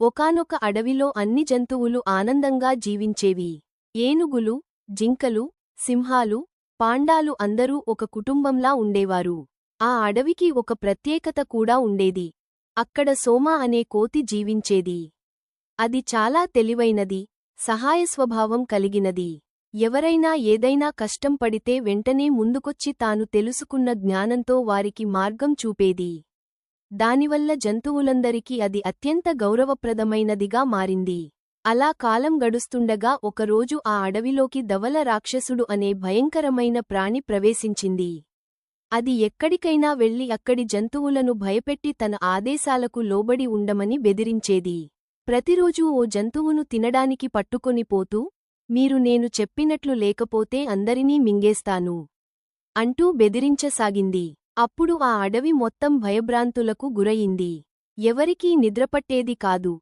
ఒకానొక అడవిలో అన్ని జంతువులు ఆనందంగా జీవించేవి. ఏనుగులు జింకలు సింహాలు పాండాలు అందరూ ఒక కుటుంబంలా ఉండేవారు. ఆ అడవికి ఒక ప్రత్యేకత కూడా ఉండేది. అక్కడ సోమ అనే కోతి జీవించేది. అది చాలా తెలివైనది సహాయ స్వభావం కలిగినది. ఎవరైనా ఏదైనా కష్టం పడితే వెంటనే ముందుకొచ్చి తాను తెలుసుకున్న జ్ఞానంతో వారికి మార్గం చూపేది. దానివల్ల జంతువులందరికీ అది అత్యంత గౌరవప్రదమైనదిగా మారింది. అలా కాలం గడుస్తుండగా ఒకరోజు ఆ అడవిలోకి ధవల రాక్షసుడు అనే భయంకరమైన ప్రాణి ప్రవేశించింది. అది ఎక్కడికైనా వెళ్ళి అక్కడి జంతువులను భయపెట్టి తన ఆదేశాలకు లోబడి ఉండమని బెదిరించేది. ప్రతిరోజూ ఓ జంతువును తినడానికి పట్టుకొని పోతూ మీరు నేను చెప్పినట్లు లేకపోతే అందరినీ మింగేస్తాను అంటూ బెదిరించసాగింది. అప్పుడు ఆ అడవి మొత్తం భయభ్రాంతులకు గురయింది. ఎవరికీ నిద్రపట్టేది కాదు.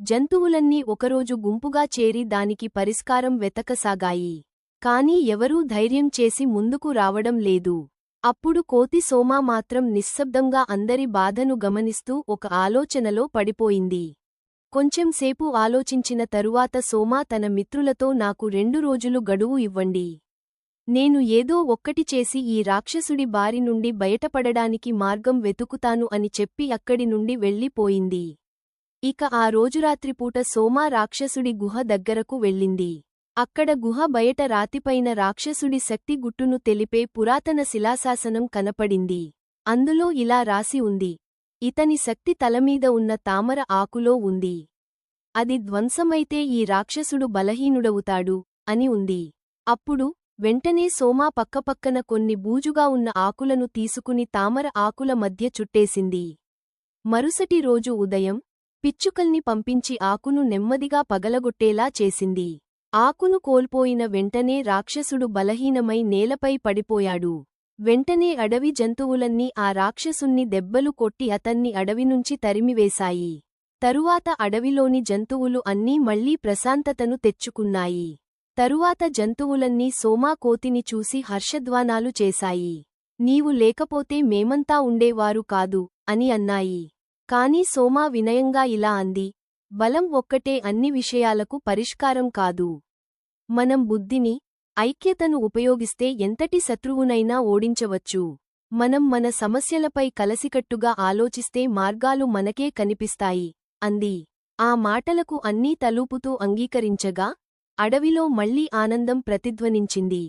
జంతువులన్నీ ఒకరోజు గుంపుగా చేరి దానికి పరిష్కారం వెతకసాగాయి. కాని ఎవరూ ధైర్యం చేసి ముందుకు రావడం లేదు. అప్పుడు కోతి సోమా మాత్రం నిశ్శబ్దంగా అందరి బాధను గమనిస్తూ ఒక ఆలోచనలో పడిపోయింది. కొంచెంసేపు ఆలోచించిన తరువాత సోమా తన మిత్రులతో నాకు రెండు రోజులు గడువు ఇవ్వండి. నేను ఏదో ఒక్కటి చేసి ఈ రాక్షసుడి బారి నుండి బయటపడడానికి మార్గం వెతుకుతాను అని చెప్పి అక్కడి నుండి వెళ్ళిపోయింది. ఇక ఆ రోజురాత్రిపూట సోమా రాక్షసుడి గుహ దగ్గరకు వెళ్ళింది. అక్కడ గుహ బయట రాతిపైన రాక్షసుడి శక్తి గుట్టును తెలిపే పురాతన శిలాశాసనం కనపడింది. అందులో ఇలా రాసి ఉంది. ఇతని శక్తి తలమీద ఉన్న తామర ఆకులో ఉంది. అది ధ్వంసమైతే ఈ రాక్షసుడు బలహీనుడవుతాడు అని ఉంది. అప్పుడు వెంటనే సోమా పక్కపక్కన కొన్ని బూజుగా ఉన్న ఆకులను తీసుకుని తామర ఆకుల మధ్య చుట్టేసింది. మరుసటి రోజు ఉదయం పిచ్చుకల్ని పంపించి ఆకును నెమ్మదిగా పగలగొట్టేలా చేసింది. ఆకును కోల్పోయిన వెంటనే రాక్షసుడు బలహీనమై నేలపై పడిపోయాడు. వెంటనే అడవి జంతువులన్నీ ఆ రాక్షసుణ్ణి దెబ్బలు కొట్టి అతన్ని అడవినుంచి తరిమివేశాయి. తరువాత అడవిలోని జంతువులు అన్నీ మళ్ళీ ప్రశాంతతను తెచ్చుకున్నాయి. తరువాత జంతువులన్నీ సోమా కోతిని చూసి హర్షధ్వానాలు చేశాయి. నీవు లేకపోతే మేమంతా ఉండేవారు కాదు అని అన్నాయి. కాని సోమా వినయంగా ఇలా అంది. బలం ఒక్కటే అన్ని విషయాలకు పరిష్కారం కాదు. మనం బుద్ధిని ఐక్యతను ఉపయోగిస్తే ఎంతటి శత్రువునైనా ఓడించవచ్చు. మనం మన సమస్యలపై కలసికట్టుగా ఆలోచిస్తే మార్గాలు మనకే కనిపిస్తాయి అంది. ఆ మాటలకు అన్నీ తలూపుతూ అంగీకరించగా అడవిలో మళ్ళీ ఆనందం ప్రతిధ్వనించింది.